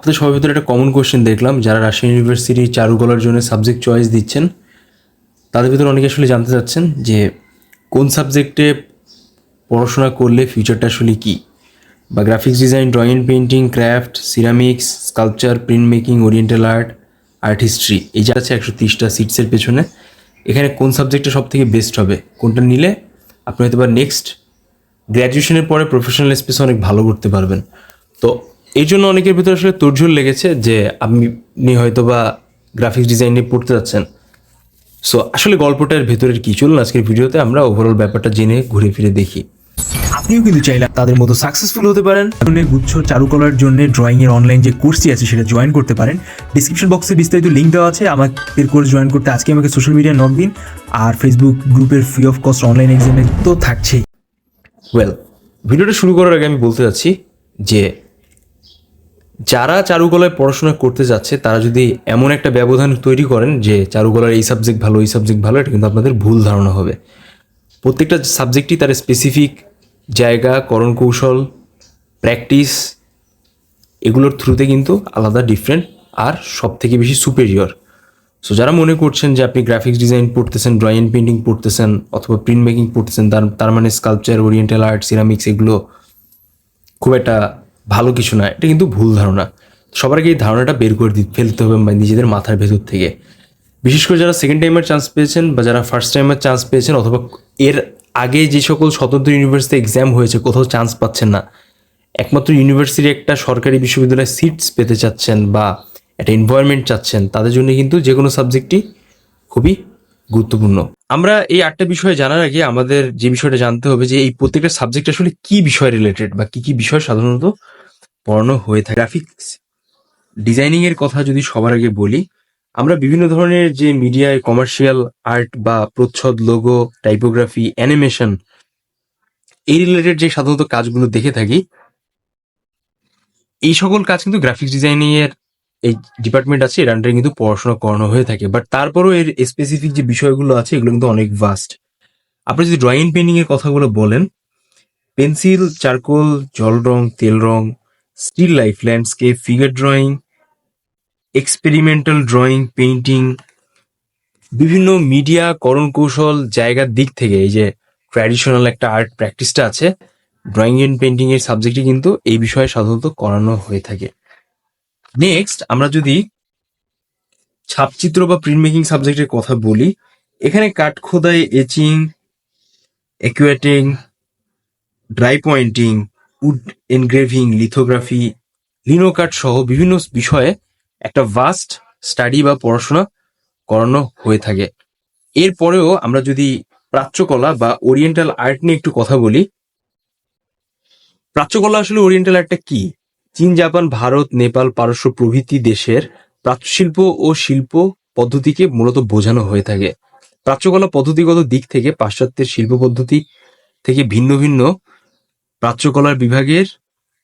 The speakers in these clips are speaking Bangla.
আপনাদের সবার ভিতরে একটা কমন কোয়েশ্চেন দেখলাম, যারা রাজশাহী ইউনিভার্সিটি চারুকলার জন্য সাবজেক্ট চয়েস দিচ্ছেন, তাদের ভিতরে অনেকে আসলে জানতে চাচ্ছেন যে কোন সাবজেক্টে পড়াশোনা করলে ফিউচারটা আসলে কী? বা graphics design drawing painting craft ceramics sculpture print making oriental art art history এই যা আছে একশো তিরিশটা সিটসের পেছনে, এখানে কোন সাবজেক্টটা সব থেকে বেস্ট হবে? কোনটা নিলে আপনি হয়তো বা নেক্সট গ্র্যাজুয়েশনের পরে প্রফেশনাল স্পেসে অনেক ভালো করতে পারবেন। তো এই জন্য অনেকের ভিতরে আসলে তোড়ঝোড় লেগেছে যে আপনি হয়তো বা গ্রাফিক্স ডিজাইন নিয়ে পড়তে যাচ্ছেন। সো আসলে গল্পটার ভেতরের কি চলুন আজকের ভিডিওতে আমরা ওভারঅল ব্যাপারটা জেনে ঘুরে ফিরে দেখি। আপনিও কিন্তু চাইলে তাদের মতো সাকসেসফুল হতে পারেন। গুচ্ছ চারুকলার জন্য ড্রয়িং এর অনলাইন যে কোর্সটি আছে সেটা জয়েন করতে পারেন। ডিসক্রিপশন বক্সে বিস্তারিত লিঙ্ক দেওয়া আছে। আমাদের কোর্স জয়েন করতে আজকে আমাকে সোশ্যাল মিডিয়া নক দিন। আর ফেসবুক গ্রুপের ফ্রি অফ কস্ট অনলাইন এক্সামে তো থাকছেই। ওয়েল ভিডিওটা শুরু করার আগে আমি বলতে যাচ্ছি যে যারা চারুকলায় পড়াশোনা করতে যাচ্ছে, তারা যদি এমন একটা ব্যবধান তৈরি করেন যে চারুকলার এই সাবজেক্ট ভালো, এই সাবজেক্ট ভালো, এটা কিন্তু আপনাদের ভুল ধারণা হবে। প্রত্যেকটা সাবজেক্টই তার স্পেসিফিক জায়গা করণ কৌশল প্র্যাকটিস এগুলোর থ্রুতে কিন্তু আলাদা ডিফারেন্ট আর সব থেকে বেশি সুপেরিয়র সো যারা মনে করছেন যে আপনি গ্রাফিক্স ডিজাইন পড়তেছেন ড্রয়িং অ্যান্ড পেন্টিং পড়তেছেন, অথবা প্রিন্ট মেকিং পড়তেছেন, তার তার মানে স্কাল্পচার ওরিয়েন্টাল আর্ট সিরামিক্স এগুলো খুব একটা ভালো কিছু না, এটা কিন্তু ভুল ধারণা। সবার আগে এই ধারণাটা বের করে দিতে ফেলতে হবে মানে নিজেদের মাথার ভেতর থেকে। বিশেষ করে যারা সেকেন্ড টাইমের চান্স পেয়েছেন বা যারা ফার্স্ট টাইমের চান্স পেয়েছেন অথবা এর আগে যে সকল স্বতন্ত্র ইউনিভার্সিটি এক্সাম হয়েছে, কোথাও চান্স পাচ্ছেন না। একমাত্র ইউনিভার্সিটি একটা সরকারি বিশ্ববিদ্যালয়ে সিটস পেতে চাচ্ছেন বা একটা এনভায়রনমেন্ট চাচ্ছেন, তাদের জন্য কিন্তু যে কোনো সাবজেক্টই খুবই গুরুত্বপূর্ণ। আমরা এই আটটা বিষয়ে জানার আগে আমাদের যে বিষয়টা জানতে হবে যে এই প্রত্যেকটা সাবজেক্ট আসলে কি বিষয় রিলেটেড বা কি কি বিষয় সাধারণত পড়ানো হয়ে থাকে। গ্রাফিক্স ডিজাইনিং এর কথা যদি সবার আগে বলি, আমরা বিভিন্ন ধরনের যে মিডিয়ায় কমার্শিয়াল আর্ট বা প্রচ্ছদ লোগো টাইপোগ্রাফি অ্যানিমেশন এই রিলেটেড যে সাধারণত কাজগুলো দেখে থাকি, এই সকল কাজ কিন্তু গ্রাফিক্স ডিজাইনিং এর এই ডিপার্টমেন্ট আছে, এর আন্ডারে কিন্তু পড়াশোনা করানো হয়ে থাকে। বাট তারপরেও এর স্পেসিফিক যে বিষয়গুলো আছে, এগুলো কিন্তু অনেক ভাস্ট আপনি যদি ড্রয়িং পেন্টিং এর কথাগুলো বলেন পেন্সিল চারকোল জল রং তেল রং still life landscape figure drawing experimental drawing painting বিভিন্ন মিডিয়া করণ কৌশল, জায়গার দিক থেকে এই যে ট্র্যাডিশনাল একটা আর্ট প্র্যাকটিসটা আছে ড্রয়িং এন্ড পেন্টিং এর সাবজেক্টই কিন্তু এই বিষয়ে সাধারণত করানো হয়ে থাকে। নেক্সট আমরা যদি ছাপচিত্র বা প্রিন্ট মেকিং সাবজেক্টের কথা বলি, এখানে কাঠ খোদাই etching aquatinting dry pointing wood engraving lithography linocut সহ বিভিন্ন বিষয়ে একটা ভাস্ট স্টাডি বা পড়াশোনা করানো হয়ে থাকে। এরপরেও আমরা যদি প্রাচ্যকলা বা ওরিয়েন্টাল আর্ট নিয়ে একটু কথা বলি, প্রাচ্যকলা আসলে ওরিয়েন্টাল আর্টটা কি? চীন, জাপান, ভারত, নেপাল, পারস্য প্রভৃতি দেশের প্রাচ্যশিল্প ও শিল্প পদ্ধতিকে মূলত বোঝানো হয়ে থাকে। প্রাচ্যকলা পদ্ধতিগত দিক থেকে পাশ্চাত্যের শিল্প পদ্ধতি থেকে ভিন্ন ভিন্ন প্রাচ্যকলার বিভাগের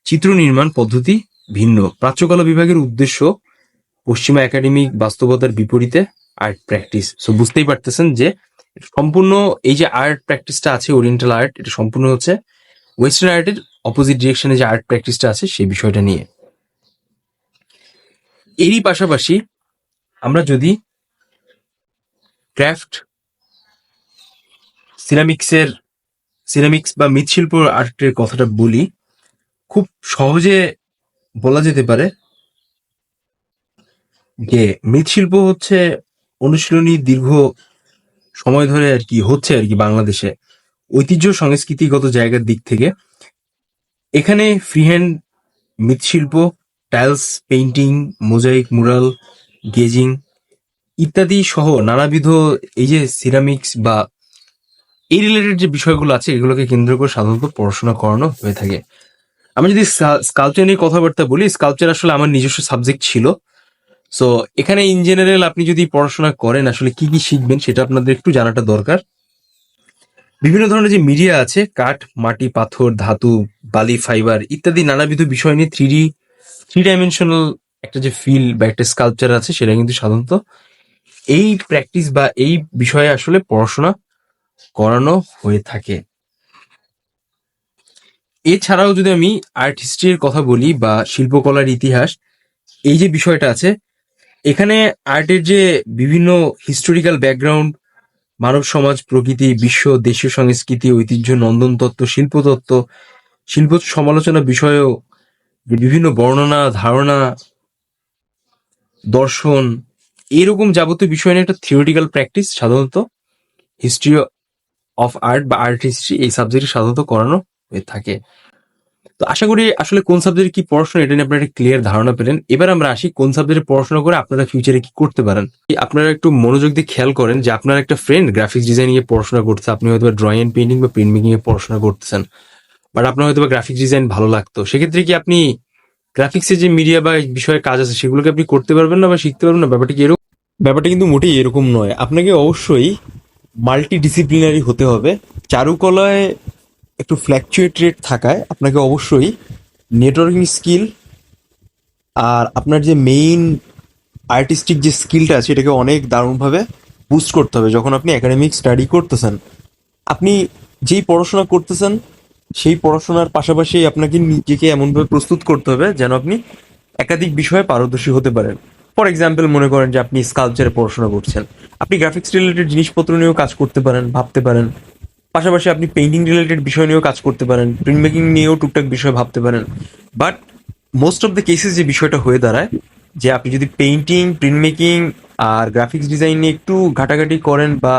চিত্র নির্মাণ পদ্ধতি ভিন্ন। প্রাচ্যকলা বিভাগের উদ্দেশ্য পশ্চিমা একাডেমিক বাস্তবতার বিপরীতে আর্ট প্র্যাকটিস সো বুঝতেই পারতেছেন যে সম্পূর্ণ এই যে আর্ট প্র্যাকটিসটা আছে ওরিয়েন্টাল আর্ট এটা সম্পূর্ণ হচ্ছে ওয়েস্টার্ন আর্টের অপোজিট ডিরেকশনে যে আর্ট প্র্যাকটিসটা আছে, সেই বিষয়টা নিয়ে। এরই পাশাপাশি আমরা যদি ক্রাফট সিরামিক্সের সিরামিক্স বা মৃৎশিল্প আর্টের কথাটা বলি, খুব সহজে বলা যেতে পারে যে মৃৎশিল্প হচ্ছে অনুশীলনী দীর্ঘ সময় ধরে আর কি হচ্ছে আর কি বাংলাদেশে, ঐতিহ্য সংস্কৃতিগত জায়গার দিক থেকে। এখানে ফ্রিহ্যান্ড মৃৎশিল্প tiles painting mosaic mural glazing ইত্যাদি সহ নানাবিধ এই যে সিরামিক্স বা এই রিলেটেড যে বিষয়গুলো আছে, এগুলোকে কেন্দ্র করে সাধারণত পড়াশোনা করানো হয়ে থাকে। আমি যদি স্কাল্পচার নিয়ে কথাবার্তা বলি স্কাল্পচার আসলে আমার নিজস্ব সাবজেক্ট ছিল। সো এখানে ইন জেনারেল আপনি যদি পড়াশোনা করেন, আসলে কি কি শিখবেন সেটা আপনাদের একটু জানাটা দরকার। বিভিন্ন ধরনের যে মিডিয়া আছে, কাঠ, মাটি, পাথর, ধাতু, বালি ফাইবার ইত্যাদি নানাবিধ বিষয় নিয়ে থ্রি ডি থ্রি ডাইমেনশনাল একটা যে ফিল বা একটা স্কাল্পচার আছে, সেটা কিন্তু সাধারণত এই প্র্যাকটিস বা এই বিষয়ে আসলে পড়াশোনা করানো হয়ে থাকে। এছাড়াও যদি আমি আর্ট হিস্ট্রির কথা বলি বা শিল্পকলার ইতিহাস, এই যে বিষয়টা আছে, এখানে আর্টের যে বিভিন্ন হিস্টোরিক্যাল ব্যাকগ্রাউন্ড মানব সমাজ, প্রকৃতি, বিশ্ব, দেশীয় সংস্কৃতি, ঐতিহ্য নন্দন তত্ত্ব শিল্পতত্ত্ব, শিল্প সমালোচনা বিষয়েও, বিভিন্ন বর্ণনা, ধারণা, দর্শন, এরকম যাবতীয় বিষয় নিয়ে একটা থিওরিটিক্যাল প্র্যাকটিস সাধারণত হিস্ট্রি অফ আর্ট বা আর্ট হিস্ট্রি এই সাবজেক্টে সাধারণত করানো হয়ে থাকে। তো আশা করি আসলে কোন সাবজেক্টে কি পড়াশোনা এটা নিয়ে আপনারা একটা ক্লিয়ার ধারণা পেলেন। এবার আমরা আসি কোন সাবজেক্টে পড়াশোনা করে আপনারা ফিউচারে কি করতে পারেন। আপনারা একটু মনোযোগ দিয়ে খেয়াল করেন যে আপনার একটা ফ্রেন্ড গ্রাফিক্স ডিজাইনিং এ পড়াশোনা করছে, আপনি হয়তো ড্রয়িং এন্ড পেন্টিং বা প্রিন্ট মেকিং এ পড়াশোনা করতেছেন বাট আপনার হয়তো গ্রাফিক্স ডিজাইন ভালো লাগতো, সেক্ষেত্রে কি আপনি গ্রাফিক্সের যে মিডিয়া বা বিষয়ে কাজ আছে সেগুলোকে আপনি করতে পারবেন না বা শিখতে পারবেন না? ব্যাপারটা কি এরকম? ব্যাপারটা কিন্তু মোটেই এরকম নয়। আপনাকে অবশ্যই মাল্টি ডিসিপ্লিনারি হতে হবে। চারুকলায় একটু ফ্ল্যাকচুয়েট রেট থাকায় আপনাকে অবশ্যই নেটওয়ার্কিং স্কিল আর আপনার যে মেইন আর্টিস্টিক যে স্কিলটা আছে, এটাকে অনেক দারুণভাবে বুস্ট করতে হবে। যখন আপনি একাডেমিক স্টাডি করতেছেন, আপনি যেই পড়াশোনা করতেছেন, সেই পড়াশোনার পাশাপাশি আপনাকে নিজেকে এমনভাবে প্রস্তুত করতে হবে যেন আপনি একাধিক বিষয়ে পারদর্শী হতে পারেন। ফর এক্সাম্পল মনে করেন যে আপনি স্কালচারে পড়াশোনা করছেন। আপনি গ্রাফিক্স রিলেটেড জিনিসপত্র নিয়েও কাজ করতে পারেন, ভাবতে পারেন। পাশাপাশি আপনি পেইন্টিং রিলেটেড বিষয় নিয়েও কাজ করতে পারেন প্রিন্ট মেকিং নিয়েও টুকটাক বিষয় ভাবতে পারেন। But most of the cases যে বিষয়টা হয়ে দাঁড়ায়, যে আপনি যদি পেইন্টিং প্রিন্ট মেকিং আর গ্রাফিক্স ডিজাইন নিয়ে একটু ঘাটাঘাটি করেন বা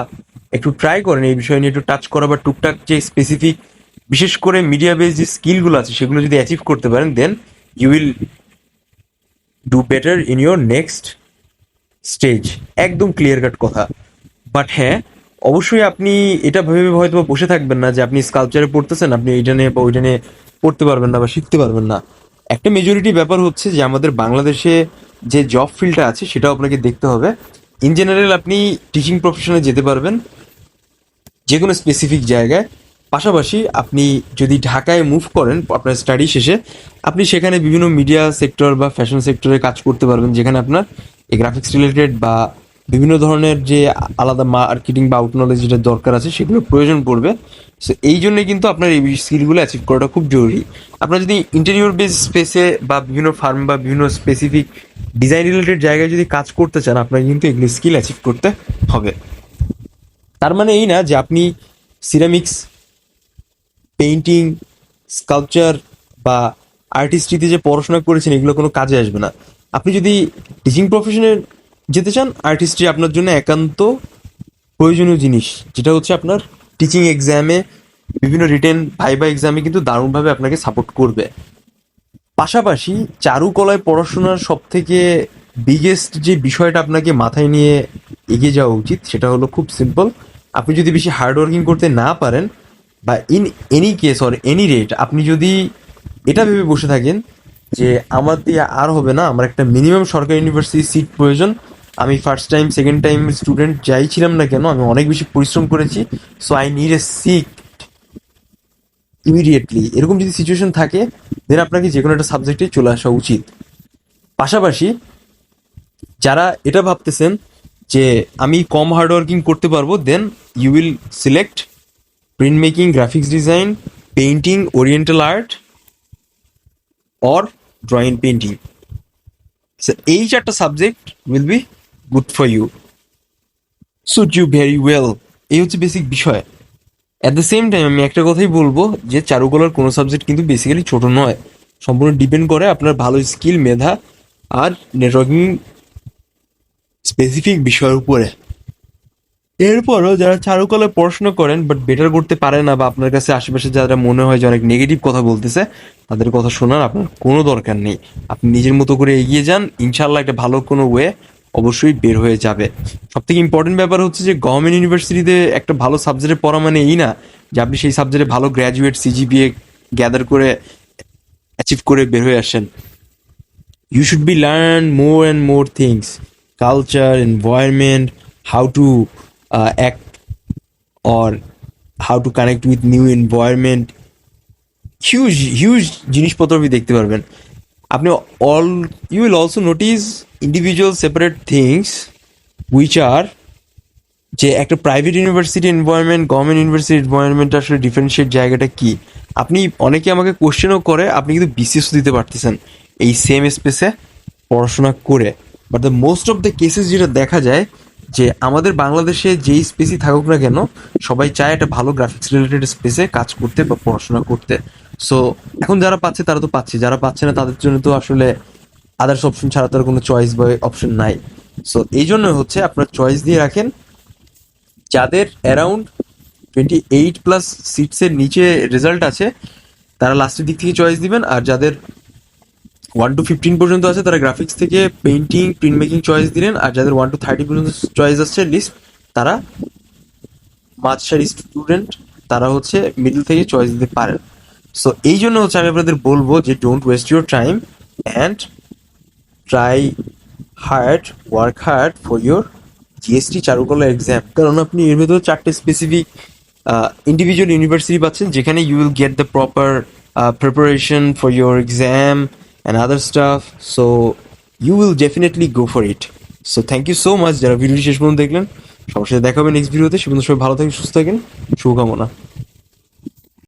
একটু ট্রাই করেন, এই বিষয় নিয়ে একটু টাচ করা বা টুকটাক যে স্পেসিফিক বিশেষ করে মিডিয়া বেস যে স্কিলগুলো আছে, সেগুলো যদি অ্যাচিভ করতে পারেন then you will do better in your next stage একদম ক্লিয়ার কাট কথা। বাট হ্যাঁ অবশ্যই আপনি এটা ভেবে হয়তো বসে থাকবেন না যে আপনি স্কালচারে পড়তেছেন, আপনি এইটা নিয়ে বা ওইটা নিয়ে পড়তে পারবেন না বা শিখতে পারবেন না। একটা মেজরিটি ব্যাপার হচ্ছে যে আমাদের বাংলাদেশে যে জব ফিল্ডটা আছে, সেটাও আপনাকে দেখতে হবে। ইন জেনারেল আপনি টিচিং প্রফেশনে যেতে পারবেন যে কোনো স্পেসিফিক জায়গায়। পাশাপাশি আপনি যদি ঢাকায় মুভ করেন, আপনার স্টাডি শেষে, আপনি সেখানে বিভিন্ন মিডিয়া সেক্টর বা ফ্যাশন সেক্টরে কাজ করতে পারবেন, যেখানে আপনার এই গ্রাফিক্স রিলেটেড বা বিভিন্ন ধরনের যে আলাদা মার্কেটিং বা আউট নলেজ যেটা দরকার আছে সেগুলো প্রয়োজন পড়বে। সো এই জন্যই কিন্তু আপনার এই স্কিলগুলো অ্যাচিভ করাটা খুব জরুরি। আপনার যদি ইন্টেরিয়র বেস স্পেসে বা বিভিন্ন ফার্ম বা বিভিন্ন স্পেসিফিক ডিজাইন রিলেটেড জায়গায় যদি কাজ করতে চান, আপনার কিন্তু এগুলো স্কিল অ্যাচিভ করতে হবে। তার মানে এই না যে আপনি সিরামিক্স পেইন্টিং স্কাল্পচার বা আর্টিস্ট্রিতে যে পড়াশোনা করেছেন, এগুলো কোনো কাজে আসবে না। আপনি যদি টিচিং প্রফেশনে যেতে চান আর্টিস্ট্রি আপনার জন্য একান্ত প্রয়োজনীয় জিনিস। যেটা হচ্ছে আপনার টিচিং এক্সামে বিভিন্ন রিটেন ভাইবা এক্সামে কিন্তু দারুণভাবে আপনাকে সাপোর্ট করবে। পাশাপাশি চারুকলায় পড়াশোনার সব থেকে বিগেস্ট যে বিষয়টা আপনাকে মাথায় নিয়ে এগিয়ে যাওয়া উচিত, সেটা হলো খুব সিম্পল আপনি যদি বেশি হার্ড ওয়ার্কিং করতে না পারেন বা in any case or any rate আপনি যদি এটা ভেবে বসে থাকেন যে আমার দিয়ে আর হবে না, আমার একটা মিনিমাম সরকারি ইউনিভার্সিটি সিট প্রয়োজন, আমি first time second time student যাই ছিলাম না কেন, আমি অনেক বেশি পরিশ্রম করেছি so I need a seat immediately এরকম যদি সিচুয়েশন থাকে দেন আপনাকে যে কোনো একটা সাবজেক্টে চলে আসা উচিত। পাশাপাশি, যারা এটা ভাবতেছেন যে আমি কম হার্ড ওয়ার্কিং করতে পারব then you will select print making graphics design painting oriental art or drawing painting এই চারটা subject will be good for you suit you very well এই হচ্ছে বেসিক বিষয়. অ্যাট দ্য সেম টাইম আমি একটা কথাই বলব যে চারুকলার কোনো সাবজেক্ট কিন্তু বেসিক্যালি ছোট নয়। সম্পূর্ণ ডিপেন্ড করে আপনার ভালো স্কিল মেধা আর নেটওয়ার্কিং স্পেসিফিক বিষয়ের উপরে। এরপরও যারা চারুকলায় পড়াশোনা করেন বাট বেটার করতে পারে না বা আপনার কাছে আশেপাশে যারা মনে হয় যে অনেক নেগেটিভ কথা বলতেছে, তাদের কথা শোনার আপনার কোনো দরকার নেই। আপনি নিজের মতো করে এগিয়ে যান ইনশাল্লাহ একটা ভালো কোনো ওয়ে অবশ্যই বের হয়ে যাবে। সব থেকে ইম্পর্টেন্ট ব্যাপার হচ্ছে যে গভর্নমেন্ট ইউনিভার্সিটিতে একটা ভালো সাবজেক্টে পড়া মানে এই না যে আপনি সেই সাবজেক্টে ভালো গ্র্যাজুয়েট সিজিপিএ গ্যাদার করে অ্যাচিভ করে বের হয়ে আসেন। You should be learn more and more things culture environment how to uh, act or how to connect with new environment. Huge huge জিনিসপত্র আপনি দেখতে পারবেন। আপনি all you will also notice individual separate things which are যে একটা private university environment government university environment আসলে ডিফারেন্সিয়েট জায়গাটা কি? আপনি অনেকে আমাকে কোশ্চেনও করে আপনি কিন্তু বিসিএস দিতে পারতেছেন। এই সেম স্পেসে পড়াশোনা করে। But the most of the cases যেটা দেখা যায় যে আমাদের বাংলাদেশে যেই স্পেসই থাকুক না কেন, সবাই চায় একটা ভালো গ্রাফিক্স রিলেটেড স্পেসে কাজ করতে বা পড়াশোনা করতে। সো এখন যারা পাচ্ছে তারা তো পাচ্ছে, যারা পাচ্ছে না তাদের জন্য তো আসলে আদার্স অপশন ছাড়া তার কোনো চয়েস বা অপশন নাই। সো এই জন্য হচ্ছে আপনার চয়েস দিয়ে রাখেন, যাদের অ্যারাউন্ড টোয়েন্টি এইট প্লাস সিটসের নিচে রেজাল্ট আছে, তারা লাস্টের দিক থেকে চয়েস দিবেন, আর যাদের ওয়ান টু ফিফটিন পর্যন্ত আছে, তারা গ্রাফিক্স থেকে পেন্টিং প্রিন্ট মেকিং চয়েস দিলেন, আর যাদের ওয়ান টু থার্টি পর্যন্ত চয়েস আসছে লিস্ট তারা মাঝসারি স্টুডেন্ট তারা হচ্ছে মিডল থেকে চয়েস দিতে পারেন সো এই জন্য হচ্ছে আমি আপনাদের বলব যে don't waste your time and try hard work hard for your GST চারুকলা এক্সাম কারণ আপনি এর ভেতরে চারটে স্পেসিফিক ইন্ডিভিজুয়াল ইউনিভার্সিটি পাচ্ছেন, যেখানে you will get the proper preparation for your exam and other stuff. So, you will definitely go for it. So, thank you so much. যারা ভিডিওটি শেষ পর্যন্ত দেখলেন, সবার সাথে দেখা হবে নেক্সট ভিডিওতে সে পর্যন্ত সবাই ভালো থাকেন, সুস্থ থাকেন। শুভকামনা।